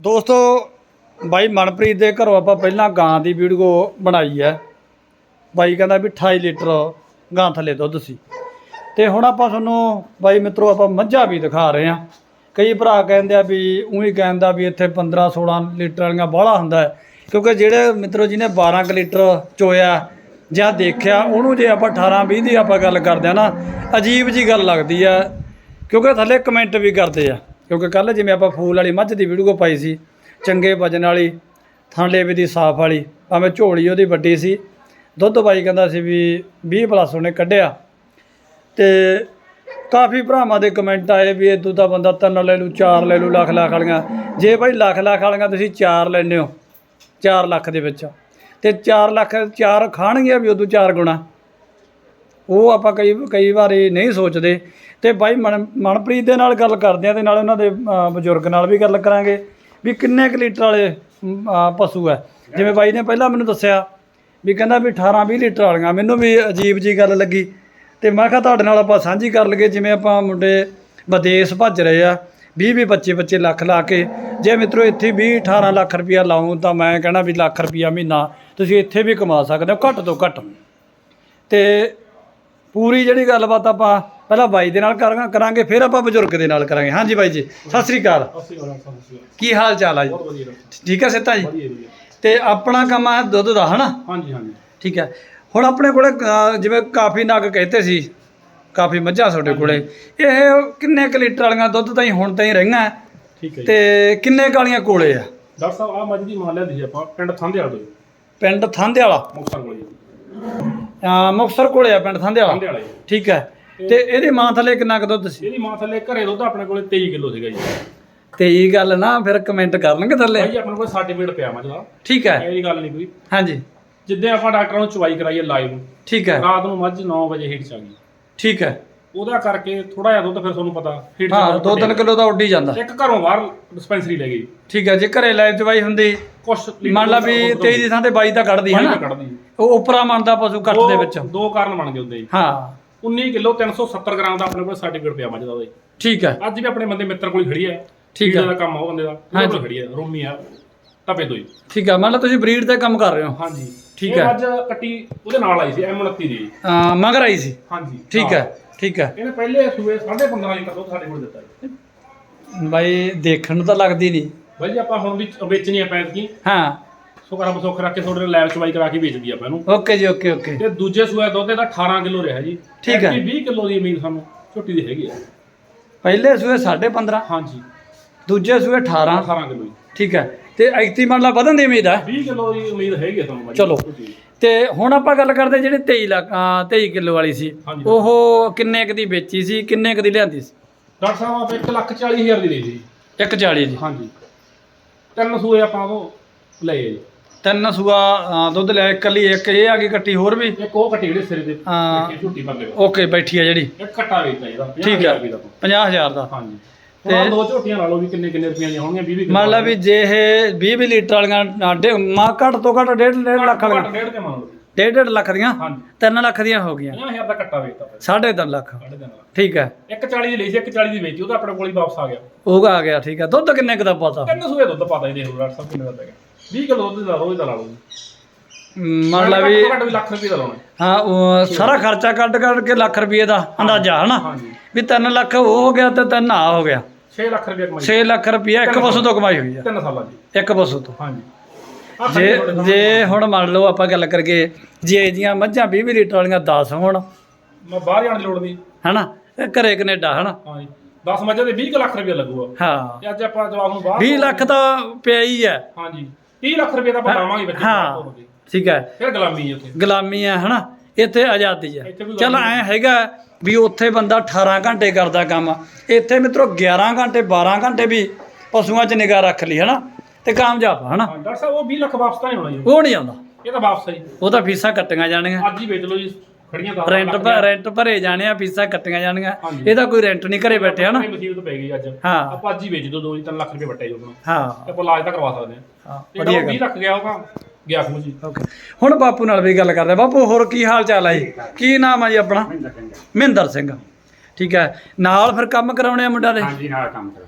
ਦੋਸਤੋ, ਬਾਈ ਮਨਪ੍ਰੀਤ ਦੇ ਘਰੋਂ ਆਪਾਂ ਪਹਿਲਾਂ ਗਾਂ ਦੀ ਵੀਡੀਓ ਬਣਾਈ ਹੈ। ਬਾਈ ਕਹਿੰਦਾ ਵੀ 28 ਲੀਟਰ ਗਾਂ ਥੱਲੇ ਦੁੱਧ ਸੀ। ਤੇ ਹੁਣ ਆਪਾਂ ਤੁਹਾਨੂੰ ਬਾਈ ਮਿੱਤਰੋ, ਆਪਾਂ ਮੱਝਾਂ ਵੀ ਦਿਖਾ ਰਹੇ ਹਾਂ। ਕਈ ਭਰਾ ਕਹਿੰਦੇ ਆ ਵੀ ਉਹੀ ਕਹਿੰਦਾ ਵੀ ਇੱਥੇ 15 16 ਲੀਟਰ ਵਾਲੀਆਂ ਬਾਹਲਾ ਹੁੰਦਾ ਹੈ। ਕਿਉਂਕਿ ਜਿਹੜੇ ਮਿੱਤਰੋ, ਜਿਹਨੇ 12 ਕੁ ਲੀਟਰ ਚੋਇਆ ਜਾਂ ਦੇਖਿਆ, ਉਹਨੂੰ ਜੇ ਆਪਾਂ 18 20 ਦੀ ਆਪਾਂ ਗੱਲ ਕਰਦੇ ਆ ਨਾ, ਅਜੀਬ ਜੀ ਗੱਲ ਲੱਗਦੀ ਆ ਕਿਉਂਕਿ ਥੱਲੇ ਕਮੈਂਟ ਵੀ ਕਰਦੇ ਆ। ਕਿਉਂਕਿ ਕੱਲ ਜਿਵੇਂ ਆਪਾਂ ਫੂਲ ਵਾਲੀ ਮੱਝ ਦੀ ਵੀਡੀਓ ਪਾਈ ਸੀ, ਚੰਗੇ ਵਜਨ ਵਾਲੀ ਥਾਂਲੇ ਵੀ ਦੀ ਸਾਫ਼ ਵਾਲੀ, ਭਾਵੇਂ ਝੋਲੀ ਉਹਦੀ ਵੱਡੀ ਸੀ, ਦੁੱਧ ਬਾਈ ਕਹਿੰਦਾ ਸੀ ਵੀ 20 ਪਲੱਸ ਉਹਨੇ ਕੱਢਿਆ। ਤੇ ਕਾਫੀ ਭਰਾਵਾਂ ਦੇ ਕਮੈਂਟ ਆਏ ਵੀ ਇਹ ਤਾਂ ਬੰਦਾ ਤਿੰਨ ਲੈ ਲੂ ਚਾਰ ਲੈ ਲੂ ਲੱਖ ਲੱਖ ਵਾਲੀਆਂ। ਜੇ ਭਾਈ ਲੱਖ ਲੱਖ ਵਾਲੀਆਂ ਤੁਸੀਂ ਚਾਰ ਲੈਂਦੇ ਹੋ 4 ਲੱਖ ਦੇ ਵਿੱਚ। ਤੇ 4 ਲੱਖ, ਚਾਰ ਖਾਣਗੇ ਵੀ ਉਦੋਂ ਚਾਰ ਗੁਣਾ। ਉਹ ਆਪਾਂ ਕਈ ਕਈ ਵਾਰੀ ਨਹੀਂ ਸੋਚਦੇ। ਤੇ ਬਾਈ ਮਨ ਮਨਪ੍ਰੀਤ ਦੇ ਨਾਲ ਗੱਲ ਕਰਦੇ ਆ ਤੇ ਨਾਲ ਉਹਨਾਂ ਦੇ ਅ, ਬਜ਼ੁਰਗ ਨਾਲ ਵੀ ਗੱਲ ਕਰਾਂਗੇ ਵੀ ਕਿੰਨੇ ਕੁ ਲੀਟਰ ਵਾਲੇ ਅਮ, ਅ, ਪਸ਼ੂ ਹੈ ਜਿਵੇਂ ਬਾਈ ਨੇ ਪਹਿਲਾਂ ਮੈਨੂੰ ਦੱਸਿਆ ਵੀ ਕਹਿੰਦਾ ਵੀ 18 20 ਲੀਟਰ ਵਾਲੀਆਂ। ਮੈਨੂੰ ਵੀ ਅਜੀਬ ਜੀ ਗੱਲ ਲੱਗੀ। ਤੇ ਮੈਂ ਕਿਹਾ ਤੁਹਾਡੇ ਨਾਲ ਆਪਾਂ ਸਾਂਝੀ ਕਰ ਲਈਏ ਜਿਵੇਂ ਆਪਾਂ ਮੁੰਡੇ ਵਿਦੇਸ਼ ਭੱਜ ਰਹੇ ਆ 20 ਵੀਹ ਬੱਚੇ ਬੱਚੇ ਲੱਖ ਲਾ ਕੇ। ਜੇ ਮਿੱਤਰੋ ਇੱਥੇ 20 18 ਲੱਖ ਰੁਪਇਆ ਲਾਉਂ ਤਾਂ ਮੈਂ ਕਹਿਣਾ ਵੀ ਲੱਖ ਰੁਪਇਆ ਮਹੀਨਾ ਤੁਸੀਂ ਇੱਥੇ ਵੀ ਕਮਾ ਸਕਦੇ ਹੋ ਘੱਟ ਤੋਂ ਘੱਟ। ਤੇ ਪੂਰੀ ਜਿਹੜੀ ਗੱਲਬਾਤ ਆਪਾਂ ਪਹਿਲਾਂ ਬਾਈ ਦੇ ਨਾਲ ਕਰਾਂਗੇ ਕਰਾਂਗੇ ਫਿਰ ਆਪਾਂ ਬਜ਼ੁਰਗ ਦੇ ਨਾਲ ਕਰਾਂਗੇ। ਹਾਂਜੀ ਬਾਈ ਜੀ ਸਤਿ ਸ੍ਰੀ ਅਕਾਲ। ਕੀ ਹਾਲ ਚਾਲ ਆ ਜੀ? ਠੀਕ ਹੈ ਸਿੱਤਾ ਜੀ? ਤੇ ਆਪਣਾ ਕੰਮ ਆ ਦੁੱਧ ਦਾ ਹਨਾ? ਹਾਂਜੀ ਹਾਂਜੀ। ਠੀਕ ਹੈ ਹੁਣ ਆਪਣੇ ਕੋਲੇ ਜਿਵੇਂ ਕਾਫੀ ਨਗ ਕਹਤੇ ਸੀ ਕਾਫੀ ਮੱਝਾਂ ਤੁਹਾਡੇ ਕੋਲੇ। ਇਹ ਕਿੰਨੇ ਕੁ ਲੀਟਰ ਵਾਲੀਆਂ ਦੁੱਧ ਤਾਂ ਹੀ ਹੁਣ ਤਾਂ ਹੀ ਰਹੀਆਂ? ਠੀਕ ਹੈ ਜੀ। ਤੇ ਕਿੰਨੇ ਕਾਲੀਆਂ ਕੋਲੇ ਆ? ਡਾਕਟਰ ਸਾਹਿਬ ਆ ਮੱਝ ਦੀ ਮਾਂ ਲਿਆਂਦੀ ਸੀ ਆਪਾਂ ਪਿੰਡ ਥਾਂਦੇ ਵਾਲਾ ਤੋਂ। ਪਿੰਡ ਥਾਂਦੇ ਵਾਲਾ ਮੁਕਤਸਰ ਕੋਲ ਜੀ ਅਹ, ਮੁਕਤਸਰ ਕੋਲੇ ਆ ਪਿੰਡ ਥਾਂਦੇ ਵਾਲਾ ਠੀਕ ਹੈ। ਤੇ ਇਹਦੀ ਮਾਂ ਥੱਲੇ ਕਿੰਨਾ ਕੁ ਦੁੱਧ ਸੀ? ਇਹਦੀ ਮਾਂ ਥੱਲੇ ਘਰੇ ਦੁੱਧ ਆਪਣੇ ਕੋਲੇ 23 ਕਿਲੋ ਸੀਗਾ ਜੀ। ਤੇ ਇਹ ਗੱਲ ਨਾ ਫਿਰ ਕਮੈਂਟ ਕਰਨਗੇ ਥੱਲੇ। ਭਾਈ ਆਪਣੇ ਕੋਲ ਸਰਟੀਫਿਕੇਟ ਪਿਆ ਮੱਝ ਦਾ ਠੀਕ ਹੈ। ਇਹ ਗੱਲ ਨਹੀਂ ਕੋਈ। ਹਾਂਜੀ। ਜਿੱਦਾਂ ਆਪਾਂ ਡਾਕਟਰਾਂ ਨੂੰ ਚਵਾਈ ਕਰਾਈਏ ਲਾਈਵ ਠੀਕ ਹੈ। ਰਾਤ ਨੂੰ ਮੱਝ 9 ਵਜੇ ਹੀਟ ਚ ਆ ਗਈ। ਠੀਕ ਹੈ। ਉਹਦਾ ਕਰਕੇ ਥੋੜਾ ਜਿਹਾ ਦੁੱਧ ਫਿਰ ਤੁਹਾਨੂੰ ਪਤਾ ਹੀਟ ਹਾਂ 2-3 ਕਿਲੋ ਦਾ ਉੱਡ ਜਾਂਦਾ। ਇੱਕ ਘਰੋਂ ਬਾਹਰ ਡਿਸਪੈਂਸਰੀ ਲੈ ਗਈ। ਠੀਕ ਹੈ ਜੇ ਘਰੇ ਲੈ ਜਵਾਈ ਹੁੰਦੀ ਕੁਛ ਮੰਨ ਲਾ ਵੀ 23 ਦੀ ਥਾਂ ਤੇ 22 ਤਾਂ ਕੱਢਦੀ ਹੈ ਨਾ। ਕੱਢਦੀ ਉਹ ਉਪਰਾ ਮੰਨਦਾ ਪਸ਼ੂ ਕੱਟ ਦੇ ਵਿੱਚ। ਦੋ- ਦੋ ਕਾਰਨ ਬਣ ਗਏ ਹੁੰਦੇ ਹਾਂ। 19 ਕਿਲੋ 370 ਗ੍ਰਾਮ ਦਾ ਆਪਣੇ ਕੋਲ ਸਰਟੀਫਿਕੇਟ ਪਿਆ ਮੱਝ ਦਾ ਉਹਦਾ। ਠੀਕ ਹੈ। ਅੱਜ ਵੀ ਆਪਣੇ ਬੰਦੇ ਮਿੱਤਰ ਕੋਲ ਖੜੀ ਹੈ। ਠੀਕ ਹੈ। ਦਾ ਕੰਮ ਉਹ ਬੰਦੇ ਦਾ। ਉਹਦੇ ਕੋਲ ਖੜੀ ਹੈ। ਰੋਮੀ ਆ। ਟਪੇ ਤੋਂ ਹੀ। ਠੀਕ ਹੈ। ਮੰਨ ਲਾ ਤੁਸੀਂ ਬਰੀਡ ਤੇ ਕੰਮ ਕਰ ਰਹੇ ਹੋ। ਹਾਂਜੀ। ਠੀਕ ਹੈ। ਅੱਜ ਕੱਟੀ ਉਹਦੇ ਨਾਲ ਆਈ ਸੀ M29 ਦੀ। ਮਗਰ ਆਈ ਸੀ। ਹਾਂਜੀ। ਠੀਕ ਹਾਂ। ਹੈ। ਠੀਕ ਹੈ। ਇਹਨੇ ਪਹਿਲੇ ਸੂਏ 15.5 ਲੀਟਰ ਦੁੱਧ ਸਾਡੇ ਕੋਲ ਦਿੱਤਾ ਜੀ ਬਾਈ ਦੇਖਣ ਨੂੰ ਤਾਂ ਲੱਗਦੀ ਨਹੀਂ ਬਾਈ ਜੀ ਆਪਾਂ ਹੁਣ ਵੀ ਵੇਚਣੀ ਆ ਪੈਂਤ ਕੀ ਹਾਂ। ਸੁੱਕਾ ਰੱਬ ਸੁੱਖ ਰੱਖ ਕੇ ਤੁਹਾਡੇ ਲੈਬ ਚਵਾਈ ਕਰਾ ਕੇ ਵੇਚਦੀ ਆਪਾਂ ਇਹਨੂੰ। ਓਕੇ ਜੀ ਓਕੇ ਓਕੇ। ਤੇ ਦੂਜੇ ਸੂਏ ਦੁੱਧ ਇਹਦਾ 18 ਕਿਲੋ ਰਿਹਾ ਜੀ। ਠੀਕ ਹੈ। 20 ਕਿਲੋ ਦੀ ਉਮੀਦ ਸਾਨੂੰ ਛੋਟੀ ਦੀ ਹੈਗੀ ਆ। ਪਹਿਲੇ ਸੂਏ 15.5 ਹਾਂਜੀ। ਦੂਜੇ ਸੂਏ 18 18 ਕਿਲੋ ਜੀ। ਠੀਕ ਹੈ ਤੇ ਐਕਤੀ ਮੰਨ ਲਾ ਵਧਣ ਦੀ ਉਮੀਦ ਹੈ 20 ਕਿਲੋ ਦੀ ਉਮੀਦ ਹੈਗੀ ਆ ਤੁਹਾਨੂੰ ਬਾਈ। ਚਲੋ। ਜੀ। ਤੇ ਹੁਣ ਆਪਾਂ ਗੱਲ ਕਰਦੇ ਜਿਹੜੇ 23 ਲੱਖ ਅਹ 23 ਕਿਲੋ ਵਾਲੀ ਸੀ। ਹਾਂਜੀ। ਉਹ ਕਿੰਨੇ ਕੁ ਦੀ ਵੇਚੀ ਸੀ ਕਿੰਨੇ ਕੁ ਦੀ ਲਿਆਂਦੀ ਸੀ? ਡਾਕਟਰ ਸਾਹਿਬ ਆਪਾਂ 1 ਲੱਖ 40 ਹਜ਼ਾਰ ਦੀ ਲਈ ਸੀ। 140 ਦੀ ਹਾਂਜੀ। ਤਿੰਨ ਸੂਏ ਆਪਾਂ ਉਹ ਲਏ ਜੀ ਤਿੰਨ ਸੂਆ ਅਹ, ਦੁੱਧ ਲਿਆ ਇਕੱਲੀ ਇੱਕ ਇਹ ਆ ਗਈ ਕੱਟੀ ਹੋਰ ਵੀ? ਇੱਕ ਉਹ ਕੱਟੀ ਜਿਹੜੇ ਸਿਰੇ ਦੇ ਹਾਂ। ਝੁੱਟੀ ਪਰ ਲਗਾ ਓਕੇ ਬੈਠੀ ਆ ਜਿਹੜੀ। ਇੱਕ ਕੱਟਾ ਵੇਚਦਾ ਇਹਦਾ ਠੀਕ ਹੈ 50000 ਦਾ 50000 ਦਾ। ਹਾਂਜੀ। ਤੇ ਆਹ ਦੋ ਝੋਟੀਆਂ ਲਾ ਲਓ ਵੀ ਕਿੰਨੇ ਕਿੰਨੇ ਰੁਪਈਆਂ ਦੀਆਂ ਹੋਣਗੀਆਂ 20 ਮੰਨ ਲਾ ਵੀ ਜੇ ਇਹ 20 20 ਲੀਟਰ ਵਾਲੀਆਂ ਅਹ, ਡੇ- ਮਾ ਘੱਟ ਤੋਂ ਘੱਟ 1.5 ਲੱਖ ਵਾਲੀਆਂ। ਡੇਢ ਤੇ ਮੰਨ ਲਓ 1.5 ਲੱਖ ਦੀਆਂ? ਹਾਂਜੀ। 3 ਲੱਖ ਦੀਆਂ ਹੋ ਗਈਆਂ। 50000 ਦਾ ਕੱਟਾ ਵੇਚਦਾ ਫਿਰ। 3.5 ਲੱਖ। ਸਾਢੇ ਤਿੰਨ ਲੱਖ। ਠੀਕ ਹੈ। ਇੱਕ 40 ਦੀ ਲਈ ਸੀ ਇੱਕ 40 ਦੀ ਵੇਚੀ ਉਹ ਤਾਂ ਆਪਣੇ ਕੋਲ ਹੀ ਵਾਪਸ ਆ ਗਿਆ। ਉਹ ਆ ਗਿਆ ਠੀਕ ਹੈ। ਦੁੱਧ ਕਿੰਨੇ ਕੁ ਦਾ ਪਤਾ? ਤਿੰਨ ਸੂਏ ਦੁੱਧ ਪਤਾ ਹੀ ਦੇਖ ਲਓ ਡਾਕਟਰ ਸਾਹਿਬ ਕਿੰਨੇ ਦਾ ਪੈਗਾ 20 ਕਿਲੋ ਦੁੱਧ ਦਾ ਰੋਜ਼ ਦਾ ਲਾ ਲਓ ਜੀ। ਮੰਨ ਲਾ ਵੀ ਘੱਟੋ ਘੱਟ ਵੀ ਲੱਖ ਰੁਪਏ ਦਾ ਲਾਉਣਾ। ਹਾਂ ਉਹ ਸਾਰਾ ਖਰਚਾ ਕੱਢ ਕੱਢ ਕੇ ਲੱਖ ਰੁਪਏ ਦਾ ਅੰਦਾਜ਼ਾ ਹਨਾ? ਹਾਂਜੀ। ਵੀ 3 ਲੱਖ ਉਹ ਹੋ ਗਿਆ ਤੇ 3 ਆ ਹੋ ਗਿਆ। 6 ਲੱਖ ਰੁਪਏ ਕਮਾਈ। 6 ਲੱਖ ਰੁਪਏ ਇੱਕ ਪਸ਼ੂ ਤੋਂ ਕਮਾਈ ਹੋਈ ਆ। ਤਿੰਨ ਸਾਲਾਂ ਦੀ। ਇੱਕ ਪਸ਼ੂ ਤੋਂ। ਹਾਂਜੀ। ਜੇ ਜੇ ਹੁਣ ਮੰਨ ਲਓ ਆਪਾਂ ਗੱਲ ਕਰਗੇ ਜੇ ਇਹਦੀਆਂ ਮੱਝਾਂ 20 20 ਲੀਟਰ ਵਾਲੀਆਂ 10 ਹੋਣ ਮੈਂ ਬਾਹਰ ਜਾਣ ਦੀ ਲੋੜ ਨਹੀਂ। ਹਨਾ? ਇਹ ਘਰੇ ਕੈਨੇਡਾ ਹਨਾ? ਹਾਂਜੀ 10 ਮੱਝਾਂ ਦੇ 20 ਕੁ ਲੱਖ ਰੁਪਏ ਲੱਗੂਗਾ। ਹਾਂ। ਤੇ ਅੱਜ ਆਪਾਂ ਜਵਾਬ ਨੂੰ ਬਾਹਰ 20 ਲੱਖ ਤਾਂ ਪਿਆ ਹੀ ਹੈ। ਹਾਂਜੀ 30 ਲੱਖ ਰੁਪਏ ਦਾ ਆਪਾਂ ਲਾਵਾਂਗੇ ਬੱਚੇ ਹਾਂ। ਠੀਕ ਹੈ। ਫਿਰ ਗੁਲਾਮੀ ਹੈ ਉੱਥੇ। ਗੁਲਾਮੀ ਹੈ ਹਨਾ? ਇੱਥੇ ਆਜ਼ਾਦੀ ਹੈ। ਚਲ ਐ ਹੈਗਾ ਵੀ ਉੱਥੇ ਬੰਦਾ 18 ਘੰਟੇ ਕਰਦਾ ਕੰਮ। ਇੱਥੇ ਮਿੱਤਰੋ 11 ਘੰਟੇ 12 ਘੰਟੇ ਵੀ ਪਸ਼ੂਆਂ 'ਚ ਨਿਗਾਹ ਰੱਖ ਲਈ ਹਨਾ? ਤੇ ਕਾਮਯਾਬ ਹਨਾ? ਡਾਕਟਰ ਸਾਹਿਬ ਉਹ 20 ਲੱਖ ਵਾਪਸ ਤਾਂ ਨਹੀਂ ਹੋਣਾ ਜੀ। ਉਹ ਨਹੀਂ ਆਉਂਦਾ। ਇਹ ਤਾਂ ਵਾਪਸ ਹੈ ਜੀ। ਉਹ ਤਾਂ ਫੀਸਾਂ ਕੱਟੀਆਂ ਜਾਣੀਆਂ ਅੱਜ ਹੀ ਵੇਚ ਲਓ ਜੀ ਖੜੀਆਂ ਦਾ ਰੈਂਟ ਰੈਂਟ ਭਰੇ ਜਾਣੇ ਆ ਫੀਸਾਂ ਕੱਟੀਆਂ ਜਾਣੀਆਂ ਹਾਂਜੀ। ਇਹਦਾ ਕੋਈ ਰੈਂਟ ਨਹੀਂ ਘਰੇ ਬੈਠੇ ਹਨਾ? ਮੁਸੀਬਤ ਪੈ ਗਈ ਅੱਜ। ਹਾਂ। ਆਪਾਂ ਅੱਜ ਹੀ ਵੇਚ ਦੋ 2-3 ਲੱਖ ਰੁਪਏ ਵੱਟੇ ਜੀ ਉਹਨਾਂ ਹਾਂ। ਆਪਾਂ ਇਲਾਜ ਤਾਂ ਕਰਵਾ ਸਕਦੇ ਹਾਂ ਹਾਂ ਜਿਹੜਾ ਵਧੀਆ ਉਹ 20 ਗੱਲ। ਲੱਖ ਗਿਆ ਹੋਗਾ ਗਿਆ ਖੂ ਜੀ। ਓਕੇ। ਹੁਣ ਬਾਪੂ ਨਾਲ ਵੀ ਗੱਲ ਕਰਦੇ। ਬਾਪੂ ਹੋਰ ਕੀ ਹਾਲ ਚਾਲ ਹੈ ਜੀ? ਕੀ ਨਾਮ ਹੈ ਜੀ ਆਪਣਾ? ਮਹਿੰਦਰ ਸਿੰਘ। ਠੀਕ ਹੈ ਨਾਲ ਫਿਰ ਕੰਮ ਕਰਾਉਣੇ ਆ ਮੁੰਡਾ ਦੇ? ਹਾਂਜੀ ਨਾਲ ਕੰਮ ਕਰੋ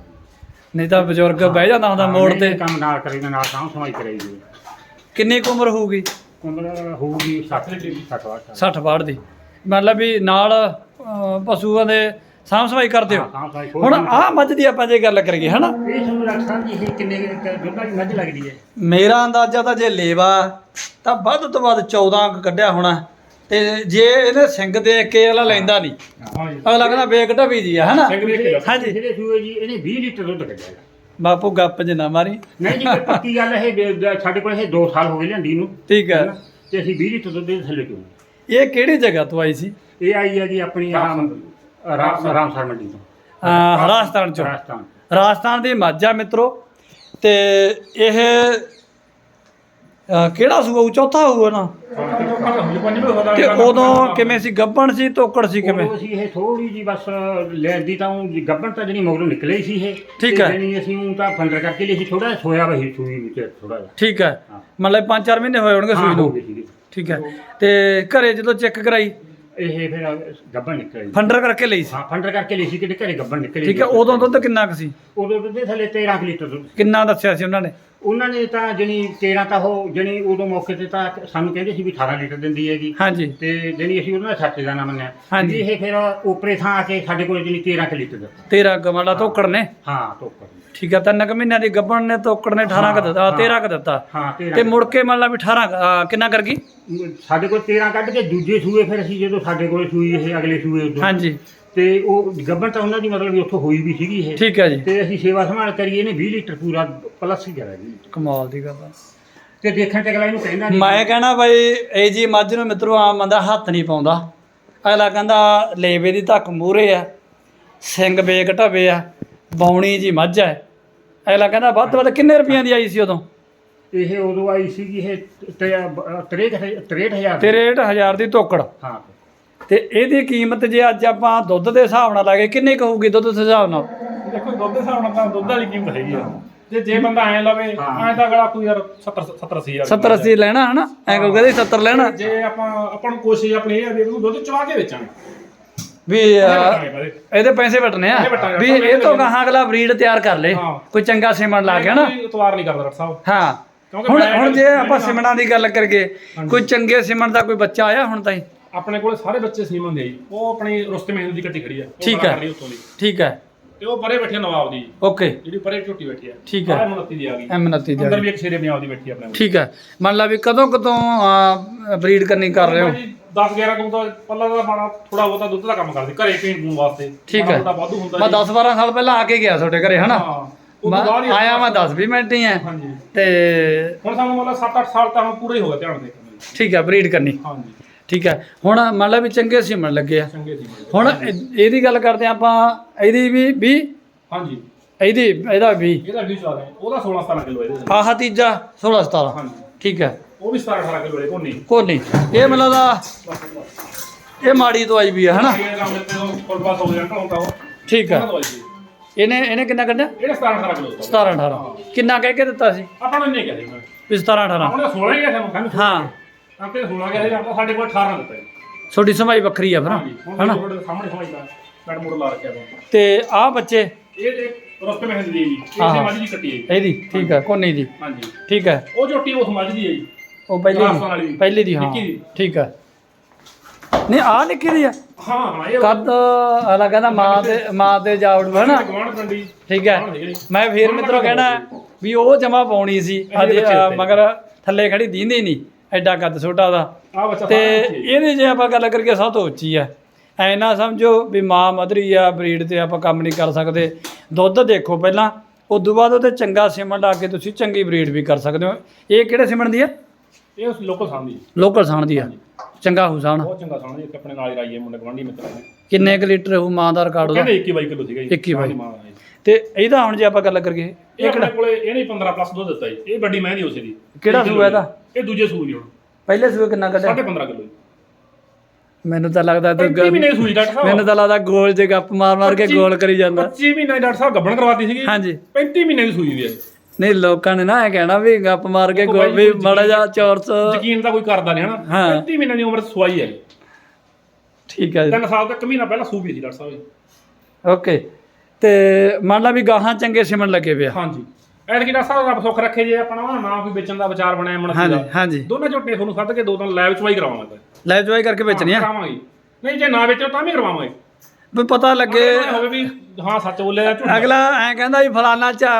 ਨਹੀਂ ਤਾਂ ਬਜ਼ੁਰਗ ਬਹਿ ਜਾਂਦਾ ਹੁੰਦਾ ਮੋੜ ਤੇ। ਕੰਮ ਨਾਲ ਕਰੇਗਾ ਨਾਲ ਸਾਂਭ ਸਮਾਈ ਕਰੇਗੀ ਕਿੰਨੀ ਕੁ ਉਮਰ ਹੋਊਗੀ? ਉਮਰ ਹੋਊਗੀ 60 ਦੀ 60 ਵਾਟ 60 ਬਾੜ ਦੀ। ਮਤਲਬ ਵੀ ਨਾਲ ਅਹ, ਪਸ਼ੂਆਂ ਦੇ ਸਾਂਭ ਸਫ਼ਾਈ ਕਰਦੇ ਹੋ? ਸਾਂਭ ਸਮਾਈ ਹੁਣ ਆਹ ਮੱਝ ਦੀ ਆਪਾਂ ਜੇ ਗੱਲ ਕਰੀਏ ਹਨਾ? ਇਹ ਤੁਹਾਨੂੰ ਲੱਗਦਾ ਜੀ ਇਹ ਕਿੰਨੇ ਕੁ ਦੁੱਧ ਵਾਲੀ ਮੱਝ ਲੱਗਦੀ ਹੈ? ਮੇਰਾ ਅੰਦਾਜ਼ਾ ਤਾਂ ਜੇ ਲੇਵਾ ਤਾਂ ਵੱਧ ਤੋਂ ਵੱਧ 14 ਕੁ ਕੱਢਿਆ ਹੋਣਾ। ਤੇ ਜੇ ਇਹਦੇ ਸਿੰਘ ਦੇਖ ਕੇ ਅਗਲਾ ਲੈਂਦਾ ਨਹੀਂ ਹਾਂ ਜੀ। ਅਗਲਾ ਕਹਿੰਦਾ ਢਵੀ ਜੀ ਆ ਹਨਾ? ਸਿੰਘ ਦੇਖ ਕੇ ਦੱਸ। ਹਾਂਜੀ। ਜਿਹੜੇ ਸੂਏ ਜੀ ਇਹਨੇ 20 ਲੀਟਰ ਦੁੱਧ ਕੱਢਿਆ ਬਾਪੂ ਗੱਪ ਜਿ ਨਾ ਮਾਰੀ। ਨਹੀਂ ਜੀ ਕੋਈ ਪੱਕੀ ਗੱਲ ਇਹ ਸਾਡੇ ਕੋਲ ਇਹ 2 ਸਾਲ ਹੋ ਗਏ ਲਿਆਂਦੀ ਨੂੰ। ਠੀਕ ਹੈ ਹਨਾ? ਤੇ ਅਸੀਂ 20 ਲੀਟਰ ਦੁੱਧ ਦੇ ਥੱਲੇ ਕਿਉਂ ਇਹ ਕਿਹੜੀ ਜਗ੍ਹਾ ਤੋਂ ਆਈ ਸੀ? ਇਹ ਆਈ ਹੈ ਜੀ ਆਪਣੀ ਆਹ ਰਾਮ ਰਾਮਸਰ ਮੰਡੀ ਤੋਂ। ਅਹ ਰਾਜਸਥਾਨ ਚੋਂ। ਰਾਜਸਥਾਨ। ਰਾਜਸਥਾਨ ਦੀ ਮੱਝ ਆ ਮਿੱਤਰੋ ਤੇ ਇਹ ਕਿਹੜਾ ਸੂਆ ਚੌਥਾ ਹੋਊਗਾ ਨਾ? ਤੇ ਉਦੋਂ ਕਿਵੇਂ ਸੀ? ਗੱਬਣ ਸੀ ਤੋਕੜ ਸੀ ਕਿਵੇਂ? ਅਸੀਂ ਇਹ ਥੋੜੀ ਜੀ ਬਸ ਲੈਂਦੀ ਤਾਂ ਜੀ ਗੱਬਣ ਤਾਂ ਜਣੀ ਮਗਰੋਂ ਨਿਕਲੇ ਸੀ ਇਹ। ਠੀਕ ਹੈ। ਜਾਣੀ ਅਸੀਂ ਉਹ ਤਾਂ ਫੰਡਰ ਕਰਕੇ ਲਈ ਸੀ ਥੋੜਾ ਸੋਇਆ ਵਹੀ ਸੂਈ ਵਿੱਚ ਥੋੜਾ ਜਿਹਾ। ਠੀਕ ਹੈ। ਹਾਂ। ਮਤਲਬ 5-4 ਮਹੀਨੇ ਹੋਏ ਹੋਣਗੇ ਸੂਈ ਹੋ ਨੂੰ ਗਈ ਸੀਗੀ। ਠੀਕ ਹੈ। ਤੇ ਘਰੇ ਜਦੋਂ ਚੈੱਕ ਕਰਾਈ? ਇਹ ਫਿਰ ਗੱਬਣ ਨਿਕਲੇ ਫੰਡਰ ਕਰਕੇ ਲਈ ਸੀ? ਹਾਂ ਫੰਡਰ ਕਰਕੇ ਲਈ ਸੀ ਕਿ ਘਰੇ ਗੱਬਣ ਨਿਕਲੇ ਠੀਕ ਹੈ। ਉਦੋਂ ਦੁੱਧ ਕਿੰਨਾ ਕੁ ਸੀ? ਉਦੋਂ ਦੁੱਧ ਦੇ ਥੱਲੇ 13 ਕੁ ਲੀਟਰ ਦੁੱਧ ਕਿੰਨਾ ਦੱਸਿਆ ਸੀ ਉਹਨਾਂ ਨੇ? ਉਹਨਾਂ ਨੇ ਤਾਂ ਜਣੀ 13 ਤਾਂ ਉਹ ਜਣੀ ਉਦੋਂ ਮੌਕੇ ਤੇ ਤਾਂ ਸਾਨੂੰ ਕਹਿੰਦੇ ਸੀ ਵੀ 18 ਲੀਟਰ ਦਿੰਦੀ ਹੈਗੀ। ਹਾਂਜੀ। ਤੇ ਜਣੀ ਅਸੀਂ ਉਹਨਾਂ ਦਾ ਸੱਚ ਦਾ ਨਾ ਮੰਨਿਆ। ਹਾਂਜੀ। ਇਹ ਫਿਰ ਉਪਰੇ ਥਾਂ ਆ ਕੇ ਸਾਡੇ ਕੋਲ ਜਣੀ 13 ਕੁ ਲੀਟਰ ਦਿੱਤਾ। 13 ਗਵਾਲਾ ਤੋਕੜ ਨੇ? ਹਾਂ ਟੋਕਰ ਠੀਕ ਹੈ ਤਿੰਨ ਕੁ ਮਹੀਨਿਆਂ ਦੀ ਗੱਬਣ ਨੇ ਤੋਕੜ ਨੇ 18 ਕ ਦਿੱਤਾ 13 ਕ ਦਿੱਤਾ। ਹਾਂ 13 ਤੇ ਮੁੜ ਕੇ ਮੰਨ ਲਾ ਵੀ 18 ਕੁ, ਅਹ, ਕਿੰਨਾ ਕਰ ਗਈ? ਸਾਡੇ ਕੋਲ 13 ਕੱਢ ਕੇ ਦੂਜੇ ਸੂਏ ਫਿਰ ਅਸੀਂ ਜਦੋਂ ਸਾਡੇ ਕੋਲ ਸੂਈ ਇਹ ਅਗਲੇ ਸੂਏ ਉਦੋਂ। ਹਾਂਜੀ। ਤੇ ਉਹ ਗੱਬਣ ਤਾਂ ਉਹਨਾਂ ਦੀ ਮਤਲਬ ਵੀ ਉੱਥੋਂ ਹੋਈ ਵੀ ਸੀਗੀ ਇਹ। ਠੀਕ ਹੈ ਜੀ। ਤੇ ਅਸੀਂ ਸੇਵਾ ਸੰਭਾਲ ਕਰੀਏ ਇਹਨੇ 20 ਲੀਟਰ ਪੂਰਾ ਪਲੱਸ ਹੀ ਕਰਾ ਜੀ। ਕਮਾਲ ਦੀ ਗੱਲ ਆ। ਤੇ ਦੇਖਣ ਤੇ ਅਗਲਾ ਇਹਨੂੰ ਕਹਿੰਦਾ ਨਹੀਂ। ਮੈਂ ਕਹਿਣਾ ਬਾਈ ਇਹ ਜੀ ਮੱਝ ਨੂੰ ਮਿੱਤਰੋ ਆਮ ਬੰਦਾ ਹੱਥ ਨਹੀਂ ਪਾਉਂਦਾ। ਅਗਲਾ ਕਹਿੰਦਾ ਲੇਵੇ ਦੀ ਧੱਕ ਮੂਰੇ ਆ ਸਿੰਘ ਬੇਕ ਢਵੇ ਆ ਬੌਣੀ ਜੀ ਮੱਝ ਹੈ ਅਗਲਾ ਕਹਿੰਦਾ ਵੱਧ ਤੋਂ ਵੱਧ ਕਿੰਨੇ ਰੁਪਈਆਂ ਦੀ ਆਈ ਸੀ ਉਦੋਂ? ਇਹ ਉਦੋਂ ਆਈ ਸੀਗੀ ਇਹ 63000 ਤੇਰੇ 1000 ਦੀ। ਤੋਕੜ ਹਾਂ। ਤੇ ਇਹਦੀ ਕੀਮਤ ਜੇ ਅੱਜ ਆਪਾਂ ਦੁੱਧ ਦੇ ਹਿਸਾਬ ਨਾਲ ਲਾਗੇ ਕਿੰਨੀ ਕੁ ਹੋਊਗੀ ਦੁੱਧ ਦੇ ਹਿਸਾਬ ਨਾਲ? ਦੇਖੋ ਦੁੱਧ ਦੇ ਹਿਸਾਬ ਨਾਲ ਤਾਂ ਦੁੱਧ ਵਾਲੀ ਕੀਮਤ ਹੈਗੀ ਆ। ਤੇ ਜੇ ਬੰਦਾ ਐ ਲਵੇ। ਐ ਤਾਂ ਅਗਲਾ ਕੋਈ ਯਾਰ 70 70 80 ਹਜ਼ਾਰ 70 80 ਲੈਣਾ। ਹਨਾ? ਐਂ ਕੋ ਕਹਿੰਦੇ 70 ਲੈਣਾ। ਜੇ ਆਪਾਂ ਆਪਾਂ ਨੂੰ ਕੋਸ਼ਿਸ਼ ਆਪਣੀ ਇਹ ਆ ਵੀ ਇਹਨੂੰ ਦੁੱਧ ਚਵਾ ਕੇ ਵੇਚਾਂਗੇ। ਵੀ। ਇਹਦੇ ਪੈਸੇ ਵਟਨੇ ਆ। ਵੀ ਇਹ ਤੋਂ ਗਾਹਾਂ ਅਗਲਾ ਬਰੀਡ ਤਿਆਰ ਕਰ ਲੇ। ਕੋਈ ਚੰਗਾ ਸੀਮਨ ਲਾ ਕੇ ਹਨਾ? ਕੋਈ ਇਤਵਾਰ ਨਹੀਂ ਕਰਦਾ ਡਾਕਟਰ ਸਾਹਿਬ। ਹਾਂ। ਹੁਣ ਹੁਣ ਜੇ ਆਪਾਂ ਨਾ- ਸਿਮਣਾ ਦੀ ਗੱਲ ਕਰੀਏ ਕੋਈ ਚੰਗੇ ਸਿਮਣ ਦਾ ਕੋਈ ਬੱਚਾ ਆਇਆ ਹੁਣ ਤਾਈਂ? ਆਪਣੇ ਕੋਲ ਸਾਰੇ ਬੱਚੇ ਸੀਮਨ ਦੇ ਜੀ। ਉਹ ਆਪਣੀ ਰੁਸਤੇ ਮਹਿੰਦ ਦੀ ਕੱਟੀ ਖੜੀ ਆ। ਉਹ ਠੀਕ ਬਣਾ ਹੈ। ਦੀ। ਠੀਕ ਹੈ। ਤੇ ਉਹ ਪਰੇ ਬੈਠੀ ਆ ਨਵਾਬ ਦੀ। ਓਕੇ। ਜਿਹੜੀ ਪਰੇ ਝੋਟੀ ਬੈਠੀ ਆ। ਠੀਕ ਹੈ। ਆਹ ਦੀ ਆ ਗਈ। ਐਮ 29 ਅੰਦਰ ਵੀ ਇੱਕ ਸ਼ੇਰੇ ਪੰਜਾਬ ਦੀ ਬੈਠੀ ਆ ਆਪਣੇ ਕੋਲ। ਠੀਕ ਹੈ। ਮੰਨ ਲਾ ਵੀ ਕਦੋਂ ਕਦੋਂ ਬਰੀਡ ਕਰਨੀ ਕਰ ਰਹੇ ਹੋ? 10 11 ਕੁ ਤਾਂ ਪੱਲਾ ਦਾ ਬਾਣਾ ਥੋੜਾ ਬਹੁਤਾ ਦੁੱਧ ਦਾ ਕੰਮ ਕਰਦੇ। ਘਰੇ ਪੀਣ ਪੂਣ ਵਾਸਤੇ। ਠੀਕ ਹੈ। ਵਾਧੂ ਹੁੰਦਾ ਮੈਂ ਜੀ। 10 12 ਸਾਲ ਪਹਿਲਾਂ ਆ ਕੇ ਗਿਆ ਤੁਹਾਡੇ ਘਰੇ ਹਨਾ? ਹਾਂ। ਉਹ ਤੋਂ ਮੈਂ ਬਾਅਦ ਹੀ ਆਇਆ ਮੈਂ 10 20 ਮਿੰਟ ਹੀ ਆ। ਹਾਂਜੀ। ਤੇ ਹੁਣ ਸਾਨੂੰ ਮਤਲਬ 7-8 ਸਾਲ ਤਾਂ ਹੁਣ ਪੂਰੇ ਹੀ ਹੋ ਗਏ ਧਿਆਨ ਦੇ ਠੀਕ ਹੈ ਬਰੀਡ ਕਰਨੀ। ਹਾਂਜੀ। ਠੀਕ ਹੈ। ਹੁਣ ਮੰਨ ਲਾ ਵੀ ਚੰਗੇ ਸਿਮਣ ਲੱਗੇ ਆ। ਚੰਗੇ ਸੀ ਬੜੇ। ਹੁਣ ਇਹ- ਇਹਦੀ ਗੱਲ ਕਰਦੇ ਆਪਾਂ ਇਹਦੀ ਵੀ 20 ਹਾਂਜੀ। ਇਹਦੀ ਇਹਦਾ 20 ਇਹਦਾ ਵੀ ਸਵਾਦ ਹੈ। ਉਹਦਾ 16 17 ਕਿਲੋ ਇਹਦੇ ਨਾਲ। ਆਹ ਤੀਜਾ 16 17 ਹਾਂਜੀ। ਠੀਕ ਹੈ। ਉਹ ਵੀ 17 18 ਕਿਲੋ ਹੈ ਕੋਨੀ ਕੋਈ ਨਹੀਂ। ਇਹ ਮੈਨੂੰ ਦਾ ਇਹ ਮਾੜੀ ਤੋਂ ਆਈ ਵੀ ਹੈ ਹਨਾ? ਇਹ ਤੇ ਹੋ ਉਹ ਠੀਕ ਹੈ। ਉਹਨਾਂ ਤੋਂ ਆਈ ਸੀ। ਇਹਨੇ ਇਹਨੇ ਕਿੰਨਾ ਕੱਢਿਆ? ਇਹਨੇ 17 18 ਕਿਲੋ ਦਿੱਤਾ। 17 18 ਕਿੰਨਾ ਕਹਿ ਕੇ ਦਿੱਤਾ ਸੀ? ਆਪਾਂ ਨੂੰ ਨਹੀਂ ਕਹਿੰਦੇ ਵੀ 17 18 ਆਪਣੇ 16 ਹੀ ਗਿਆ ਸਾਨੂੰ ਸਾਨੂੰ ਹਾਂ। ਆਪਣੇ 16 ਗਿਆ ਸੀ ਆਪਾਂ ਸਾਡੇ ਕੋਲ 18 ਦਿੱਤਾ ਜੀ। ਤੁਹਾਡੀ ਸਮਾਈ ਵੱਖਰੀ ਆ ਫਿਰ। ਹਾਂਜੀ ਹੁਣ ਹਨਾ? ਤੁਹਾਡੇ ਸਾਹਮਣੇ ਸਮਝਦਾ ਮੈਡ ਮੋੜ ਲਾ ਰੱਖਿਆ ਵਾ ਤੇ ਆਹ ਬੱਚੇ? ਇਹ ਇਹ ਰਸਤੇ ਹੈ ਜੀ। ਹਾਂ, ਇਹ ਹਾਂ। ਮੱਝ ਦੀ ਕੱਟੀ ਹੈ ਜੀ। ਇਹਦੀ ਠੀਕ ਹੈ ਕੋਨੀ ਦੀ ਹਾਂਜੀ। ਠੀਕ ਹੈ ਉਹ ਝੋਟੀ ਉਸ ਮੱਝ ਦੀ ਹੈ ਜੀ। ਉਹ ਪਹਿਲੀ ਰਾਜਸਥਾਨ ਵਾਲੀ ਦੀ ਦੀ। ਪਹਿਲੀ ਦੀ ਹਾਂ। ਨਿੱਕੀ ਦੀ। ਠੀਕ ਹੈ ਨਹੀਂ ਆ ਨਿੱਕੀ ਦੀ ਆ। ਹਾਂ ਹਾਂ ਇਹ ਕੱਦ ਮਾਂ ਤੇ ਮਾਂ ਤੇ ਜਾਵੜ ਹਨਾ? ਗਵਾਂਢ ਠੀਕ ਹੈ ਮੈਂ ਫੇਰ ਮਿੱਤਰੋ ਕਹਿਣਾ ਵੀ ਉਹ ਜਮਾ ਪਾਉਣੀ ਸੀ। ਅੱਜ। ਮਗਰ ਥੱਲੇ ਖੜੀ ਦੀਂਦੀ ਨਹੀਂ। ਐਡਾ ਕੱਦ ਛੋਟਾ ਦਾ। ਤੇ ਇਹਦੇ ਜੇ ਆਪਾਂ ਗੱਲ ਕਰੀਏ ਸਭ ਤੋਂ ਉੱਚੀ ਆ। ਐ ਸਮਝੋ ਵੀ ਮਾਂ ਮਧਰੀ ਆ ਬਰੀਡ ਤੇ ਆਪਾਂ ਕੰਮ ਨਹੀਂ ਕਰ ਸਕਦੇ। ਦੁੱਧ ਦੇਖੋ ਪਹਿਲਾਂ ਉਸ ਤੋਂ ਬਾਅਦ ਉਹਦੇ ਚੰਗਾ ਸਿਮਣ ਲਾ ਕੇ ਤੁਸੀਂ ਚੰਗੀ ਬਰੀਡ ਵੀ ਕਰ ਸਕਦੇ ਹੋ। ਇਹ ਕਿਹੜੇ ਸਿਮਣ ਦੀ ਆ? ਇਹ ਉਸ ਲੋਕਲ ਸਾਣ ਦੀ। ਲੋਕਲ ਸਾਣ ਦੀ ਆ। ਚੰਗਾ ਹੁਸਾਨ ਬਹੁਤ ਚੰਗਾ ਸਾਣ ਦੀ ਆਪਣੇ ਨਾਲ ਹੀ ਰਾਈਏ ਮੁੰਡੇ ਗਵਾਂਢੀ ਮਿੱਤਰ ਕਿੰਨੇ ਕੁ ਲੀਟਰ ਉਹ ਮਾਂ ਦਾ ਰਿਕਾਰਡ ਉਹਦਾ? 21 22 ਕਿਲੋ ਸੀਗਾ 21 22 ਤੇ ਇਹਦਾ ਹੁਣ ਜੇ ਆਪਾਂ ਗੱਲ ਕਰੀਏ ਇਹ ਆਪਣੇ ਕੋਲੇ ਇਹ ਨਹੀਂ 15 ਪਲੱਸ ਦੁੱਧ ਦਿੱਤਾ ਜੀ। ਇਹ ਵੱਡੀ ਮਹਿੰਦੀ ਉਸੇ ਦੀ। ਕਿਹੜਾ ਸੂਆ ਇਹਦਾ? ਇਹ ਦੂਜੇ ਸੂਏ ਦੀ ਹੁਣ। ਪਹਿਲੇ ਸੂਏ ਕਿੰਨਾ ਕੱਢਿਆ? 15.5 ਕਿਲੋ ਜੀ। ਮੈਨੂੰ ਤਾਂ ਲੱਗਦਾ ਤੂੰ 35 ਮਹੀਨੇ ਦੀ ਸੂਈ ਡਾਕਟਰ ਸਾਹਿਬ। ਮੈਨੂੰ ਤਾਂ ਲੱਗਦਾ ਗੋਲ ਜੇ ਗੱਪ ਮਾਰ ਮਾਰ ਕੇ ਗੋਲ ਕਰੀ ਜਾਂਦਾ। 25 ਮਹੀਨੇ ਡਾਕਟਰ ਸਾਹਿਬ ਗੱਭਣ ਕਰਵਾਤੀ ਸੀਗੀ। ਹਾਂਜੀ। 35 ਮਹੀਨੇ ਦੀ ਸੂਈ ਦੀ ਹੈ। ਨਹੀਂ ਲੋਕਾਂ ਨੇ ਨਾ ਇਹ ਕਹਿਣਾ ਵੀ ਗੱਪ ਮਾਰ ਕੇ ਗੋਲ ਵੀ ਮਾੜਾ ਜਿਹਾ ਚੌਰਸ ਯਕੀਨ ਤਾਂ ਕੋਈ ਕਰਦਾ ਨਹੀਂ ਹਨਾ। ਹਾਂ। 35 ਮਹੀਨੇ ਦੀ ਉਮਰ ਸਵਾਈ ਹੈ। ਠੀਕ ਹੈ ਜੀ। ਤਿੰਨ ਸਾਲ ਤੱਕ ਮਹੀਨਾ ਪਹਿਲਾਂ ਸੂਈ ਸੀ ਡਾਕਟਰ ਸਾਹਿਬ ਓਕੇ। ਤੇ ਮੰਨ ਲਾ ਵੀ ਗਾਹਾਂ ਚੰਗੇ ਸਿਮਣ ਲੱਗੇ ਪਿਆ। ਹਾਂਜੀ। ਐਤਕੀ ਦਾ ਸਾਰਾ ਰੱਬ ਸੁੱਖ ਰੱਖੇ ਜੇ ਆਪਣਾ ਨਾ ਨਾ ਕੋਈ ਵੇਚਣ ਦਾ ਵਿਚਾਰ ਬਣਿਆ ਮਨ ਹਾਂਜੀ ਹਾਂਜੀ। ਦੋਨਾਂ ਝੋਟੇ ਤੁਹਾਨੂੰ ਸੱਦ ਕੇ ਦੋ ਦਿਨ ਲੈਬ ਚਵਾਈ ਕਰਾਵਾਂਗੇ ਲੈ ਜਵਾਈ ਕਰਕੇ ਵੇਚਣੀ ਆ ਕਰਾਵਾਂਗੇ। ਨਹੀਂ ਜੇ ਨਾ ਵੇਚੋ ਤਾਂ ਵੀ ਕਰਵਾਵਾਂਗੇ ਵੀ ਪਤਾ ਲੱਗੇ ਹੋਵੇ ਵੀ ਹਾਂ ਸੱਚ ਬੋਲੇ ਦਾ ਝੂਠ ਅਗਲਾ ਐ ਕਹਿੰਦਾ ਵੀ ਫਲਾਨਾ ਚਾ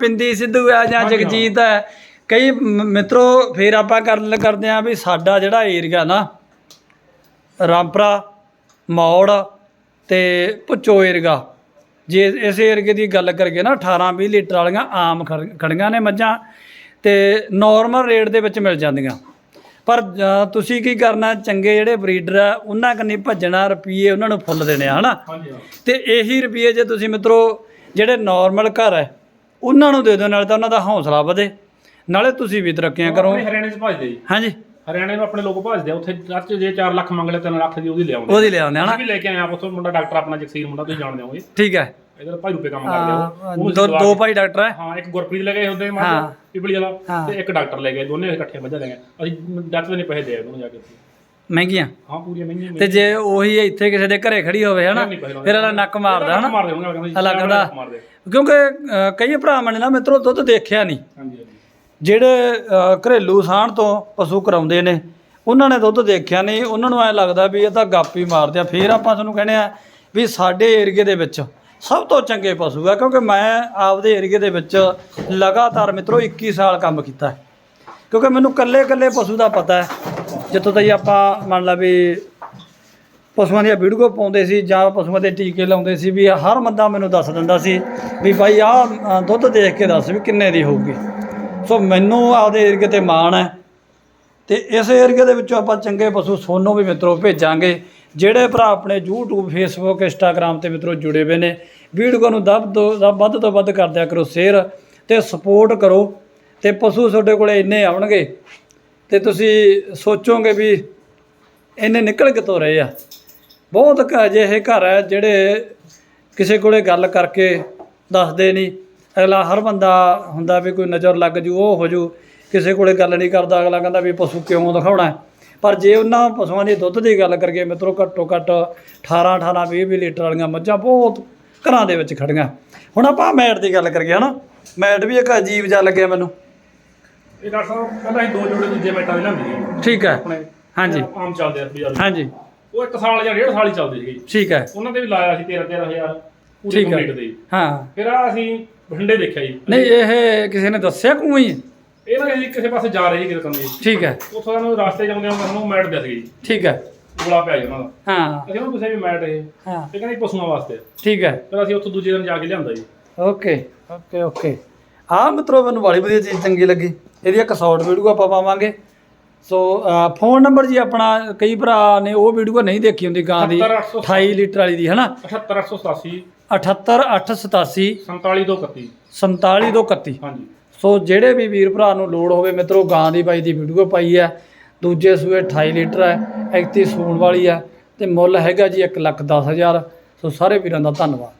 ਪਿੰਦੀ ਸਿੱਧੂ ਆ ਜਾਂ। ਜਗਜੀਤ ਹੈ। ਕਈ ਮਿੱਤਰੋ ਫੇਰ ਆਪਾਂ ਗੱਲ ਕਰਦੇ ਆ ਵੀ ਸਾਡਾ ਜਿਹੜਾ ਏਰੀਆ ਨਾ ਰਾਮਪਰਾ ਮੌੜ ਤੇ ਭੁੱਚੋ ਏਰੀਆ। ਜੇ ਇਸ ਏਰੀਏ ਦੀ ਗੱਲ ਕਰੀਏ ਨਾ 18 20 ਲੀਟਰ ਵਾਲੀਆਂ ਆਮ ਖੜ- ਖੜੀਆਂ ਨੇ ਮੱਝਾਂ ਤੇ ਨਾਰਮਲ ਰੇਟ ਦੇ ਵਿੱਚ ਮਿਲ ਜਾਂਦੀਆਂ। ਪਰ ਤੁਸੀਂ ਕੀ ਕਰਨਾ ਚੰਗੇ ਜਿਹੜੇ ਬਰੀਡਰ ਆ ਉਹਨਾਂ ਕੰਨੀ ਭੱਜਣਾ ਰੁਪਈਏ ਉਹਨਾਂ ਨੂੰ ਫੁੱਲ ਦੇਣੇ ਹਨਾ? ਤੇ ਇਹੀ ਰੁਪਈਏ ਜੇ ਤੁਸੀਂ ਮਿੱਤਰੋ ਜਿਹੜੇ ਨਾਰਮਲ ਘਰ ਹੈ ਉਹਨਾਂ ਨੂੰ ਦੇ ਦਿਓ ਨਾਲੇ ਤਾਂ ਉਹਨਾਂ ਦਾ ਹੌਸਲਾ ਵਧੇ। ਨਾਲੇ ਤੁਸੀਂ ਵੀ ਤਰੱਕੀਆਂ ਕਰੋ। ਹਰਿਆਣੇ 'ਚ ਭਜਦੇ ਜੀ। ਹਾਂਜੀ। ਹਰਿਆਣੇ ਨੂੰ ਆਪਣੇ ਲੋਕ ਭਜਦੇ ਆ ਉੱਥੇ ਚਾਰਚ ਜੇ 4 ਲੱਖ ਮੰਗ ਲੈ 3 ਲੱਖ ਦੀ ਉਹਦੀ ਲਿਆਉਂਦੇ ਉਹਦੀ ਲਿਆਉਂਦੇ ਹਨਾ? ਵੀ ਲੈ ਕੇ ਆਏ ਆਪ ਉੱਥੋਂ ਮੁੰਡਾ ਡਾਕਟਰ ਆਪਣਾ ਜਗਸੀਰ ਮੁੰਡਾ ਤੁਸੀਂ ਜਾਣਦੇ ਹੋਗੇ ਠੀਕ ਹੈ। ਇਧਰ ਭਾਈ ਰੁਪਏ ਕੰਮ ਕਰਦੇ ਆ ਹਾਂ, ਉਹ। ਉਹਨੂੰ ਦੋ ਦੋ ਭਾਈ ਡਾਕਟਰ ਹੈ। ਹਾਂ ਇੱਕ ਗੁਰਪ੍ਰੀਤ ਲੈ ਗਏ ਹੁੰਦੇ। ਮਾਂ ਪਿਪਲੀ ਵਾਲਾ। ਤੇ ਇੱਕ ਡਾਕਟਰ ਲੈ ਗਏ ਦੋਨੇ ਇਕੱਠੇ ਮੱਝਾਂ ਲੈ ਗਏ ਅਸੀਂ ਡਾਕਟਰ ਨੇ ਪੈਸੇ ਦੇ ਦੋਨੋਂ ਜਾ ਕੇ। ਮਹਿੰਗੀਆਂ? ਹਾਂ ਪੂਰੀਆਂ ਮਹਿੰਗੀਆਂ ਤੇ ਜੇ ਉਹੀ ਇੱਥੇ ਕਿਸੇ ਦੇ ਘਰੇ ਖੜੀ ਹੋਵੇ ਹਨਾ। ਫਿਰ ਇਹਦਾ ਨੱਕ ਮਾਰਦਾ ਹਨਾ? ਮਾਰਦੇ ਹੋਣਗੇ ਕਹਿੰਦੇ ਅਲੱਗ ਦਾ। ਮਾਰਦੇ। ਕਿਉਂਕਿ ਕਈ ਭਰਾਵਾਂ ਨੇ ਨਾ ਮਿੱਤਰੋ ਦੁੱਧ ਦੇਖਿਆ ਨਹੀਂ। ਹਾਂਜੀ ਹਾਂਜੀ। ਜਿਹੜੇ ਘਰੇਲੂ ਸਾਣ ਤੋਂ ਪਸ਼ੂ ਕਰਾਉਂਦੇ ਨੇ, ਉਹਨਾਂ ਨੇ ਦੁੱਧ ਦੇਖਿਆ ਨਹੀਂ, ਉਹਨਾਂ ਨੂੰ ਐ ਲੱਗਦਾ ਵੀ ਇਹ ਤਾਂ ਗਾਪੀ ਮਾਰਦੇ ਆ। ਫਿਰ ਆਪਾਂ ਤੁਹਾਨੂੰ ਕਹਿੰਦੇ ਆ ਵੀ ਸਾਡੇ ਏਰੀਏ ਦੇ ਵਿੱਚ ਸਭ ਤੋਂ ਚੰਗੇ ਪਸ਼ੂ ਆ, ਕਿਉਂਕਿ ਮੈਂ ਆਪਦੇ ਏਰੀਏ ਦੇ ਵਿੱਚ ਲਗਾਤਾਰ ਮਿੱਤਰੋ 21 ਸਾਲ ਕੰਮ ਕੀਤਾ ਕਿਉਂਕਿ ਮੈਨੂੰ ਕੱਲੇ ਕੱਲੇ ਪਸ਼ੂ ਦਾ ਪਤਾ ਹੈ। ਜਿੱਥੋਂ ਤਾਈ ਆਪਾਂ ਮੰਨ ਲਾ ਵੀ ਪਸ਼ੂਆਂ ਦੀਆਂ ਵੀਡੀਓ ਪਾਉਂਦੇ ਸੀ ਜਾਂ ਪਸ਼ੂਆਂ ਦੇ ਟੀਕੇ ਲਾਉਂਦੇ ਸੀ ਵੀ ਹਰ ਬੰਦਾ ਮੈਨੂੰ ਦੱਸ ਦਿੰਦਾ ਸੀ ਵੀ ਭਾਈ ਆਹ ਦੁੱਧ ਦੇਖ ਕੇ ਦੱਸ ਵੀ ਕਿੰਨੇ ਦੀ ਹੋਊਗੀ। ਸੋ ਮੈਨੂੰ ਆਪਦੇ ਏਰੀਏ ਤੇ ਮਾਣ ਹੈ ਤੇ ਇਸ ਏਰੀਏ ਦੇ ਵਿੱਚੋਂ ਆਪਾਂ ਚੰਗੇ ਪਸ਼ੂ ਸੋਨੂੰ ਵੀ ਮਿੱਤਰੋ ਭੇਜਾਂਗੇ, ਜਿਹੜੇ ਭਰਾ ਆਪਣੇ YouTube, Facebook, Instagram ਤੇ ਮਿੱਤਰੋ ਜੁੜੇ ਹੋਏ ਨੇ। ਵੀਡੀਓ ਨੂੰ ਦੱਬ ਤੋਂ ਦਬ ਵੱਧ ਤੋਂ ਵੱਧ ਕਰ ਦਿਆ ਕਰੋ ਸ਼ੇਅਰ ਤੇ ਸਪੋਰਟ ਕਰੋ ਤੇ ਪਸ਼ੂ ਤੁਹਾਡੇ ਕੋਲੇ ਇੰਨੇ ਆਉਣਗੇ ਤੇ ਤੁਸੀਂ ਸੋਚੋਗੇ ਵੀ ਇੰਨੇ ਨਿਕਲ ਕਿਤੋਂ ਰਹੇ ਆ। ਬਹੁਤ ਅਜਿਹੇ ਘਰ ਹੈ ਜਿਹੜੇ ਕਿਸੇ ਕੋਲੇ ਗੱਲ ਕਰਕੇ ਦੱਸਦੇ ਨਹੀਂ। ਅਗਲਾ ਹਰ ਬੰਦਾ ਹੁੰਦਾ ਵੀ ਕੋਈ ਨਜ਼ਰ ਲੱਗ ਜੂ ਉਹ ਹੋ ਜੂ ਕਿਸੇ ਕੋਲੇ ਗੱਲ ਨਹੀਂ ਕਰਦਾ ਅਗਲਾ ਕਹਿੰਦਾ ਵੀ ਪਸ਼ੂ ਕਿਉਂ ਦਿਖਾਉਣਾ? ਪਰ ਜੇ ਉਹਨਾਂ ਪਸ਼ੂਆਂ ਦੀ ਦੁੱਧ ਦੀ ਗੱਲ ਕਰੀਏ ਮਿੱਤਰੋ ਘੱਟੋ ਘੱਟ 18 18 20 20 ਲੀਟਰ ਵਾਲੀਆਂ ਮੱਝਾਂ ਬਹੁਤ ਘਰਾਂ ਦੇ ਵਿੱਚ ਖੜੀਆਂ। ਹੁਣ ਆਪਾਂ ਮੈਟ ਦੀ ਗੱਲ ਕਰੀਏ ਹਨਾ? ਮੈਟ ਵੀ ਇੱਕ ਅਜੀਬ ਜਿਹਾ ਲੱਗਿਆ ਮੈਨੂੰ। ਇਹ ਡਾਕਟਰ ਸਾਹਿਬ ਪਹਿਲਾਂ ਅਸੀਂ ਦੋ ਜੋੜੇ ਦੂਜੇ ਮੈਟਾਂ ਦੇ ਲਿਆਂਦੇ ਸੀ ਠੀਕ ਹੈ। ਆਪਣੇ ਹਾਂਜੀ। ਆਮ ਚੱਲਦੇ ਆ ਬਾਜ਼ਾਰ ਹਾਂਜੀ। ਉਹ ਇੱਕ ਸਾਲ ਜਾਂ ਡੇਢ ਸਾਲ ਹੀ ਚੱਲਦੇ ਸੀਗੇ। ਠੀਕ ਹੈ। ਉਹਨਾਂ ਤੇ ਵੀ ਲਾਇਆ ਸੀ 13 13000 ਪੂਰੀ। ਕੰਪਲੀਟ ਦੇ। ਹਾਂ। ਫਿਰ ਆ ਅਸੀਂ ਬਠਿੰਡੇ ਦੇਖਿਆ ਜੀ। ਨਹੀਂ ਇਹ ਕਿਸੇ ਨੇ ਦੱਸਿਆ ਕਿਉਂ ਹੀ ਇਹ ਨਾ ਅਸੀਂ ਕਿਸੇ ਪਾਸੇ ਜਾ ਰਹੇ ਸੀ ਕਿਤੇ ਕੰਮ ਜੀ ਠੀਕ ਹੈ। ਉੱਥੋਂ ਸਾਨੂੰ ਰਸਤੇ ਜਾਂਦੇ ਉਹਨਾਂ ਨੂੰ ਮੈਟ ਦਿਸ ਗਈ ਠੀਕ ਹੈ। ਗੋਲਾ ਪਿਆ ਜੀ ਉਹਨਾਂ ਦਾ। ਹਾਂ। ਅਸੀਂ ਉਹਨੂੰ ਪੁੱਛਿਆ ਵੀ ਮੈਟ ਇਹ। ਹਾਂ। ਇਹ ਕਹਿੰਦੇ ਪਸ਼ੂਆਂ ਵਾਸਤੇ। ਆ। ਠੀਕ ਹੈ। ਫਿਰ ਅਸੀਂ ਉੱਥੋਂ ਦੂਜੇ ਦਿਨ ਜਾ ਕੇ ਲਿਆਂਦਾ ਜੀ। ਓਕੇ। Okay okay. ਆਹ ਮਿੱਤਰੋ ਮੈਨੂੰ ਬੜੀ ਵਧੀਆ ਚੀਜ਼ ਚੰਗੀ ਲੱਗੀ। ਇਹਦੀ ਇੱਕ ਸ਼ਾਰਟ ਵੀਡੀਓ ਆਪਾਂ ਪਾਵਾਂਗੇ। ਸੋ ਫੋਨ ਨੰਬਰ ਜੀ ਆਪਣਾ ਕਈ ਭਰਾ ਨੇ ਉਹ ਵੀਡੀਓ ਨਹੀਂ ਦੇਖੀ ਹੁੰਦੀ ਗਾਂ ਦੀ। 78887 28 ਲੀਟਰ ਵਾਲੀ ਦੀ ਹਨਾ? 78887 78887 47231 47231 ਹਾਂਜੀ। ਸੋ ਜਿਹੜੇ ਵੀ ਵੀਰ ਭਰਾ ਨੂੰ ਲੋੜ ਹੋਵੇ ਮਿੱਤਰੋ ਗਾਂ ਦੀ ਬਾਈ ਦੀ ਵੀਡੀਓ ਪਾਈ ਹੈ ਦੂਜੇ ਸੂਏ 28 ਲੀਟਰ ਹੈ ਐਕਤੀ ਸੂਣ ਵਾਲੀ ਹੈ ਤੇ ਮੁੱਲ ਹੈਗਾ ਜੀ 1 ਲੱਖ 10 ਹਜ਼ਾਰ। ਸੋ ਸਾਰੇ ਵੀਰਾਂ ਦਾ ਧੰਨਵਾਦ।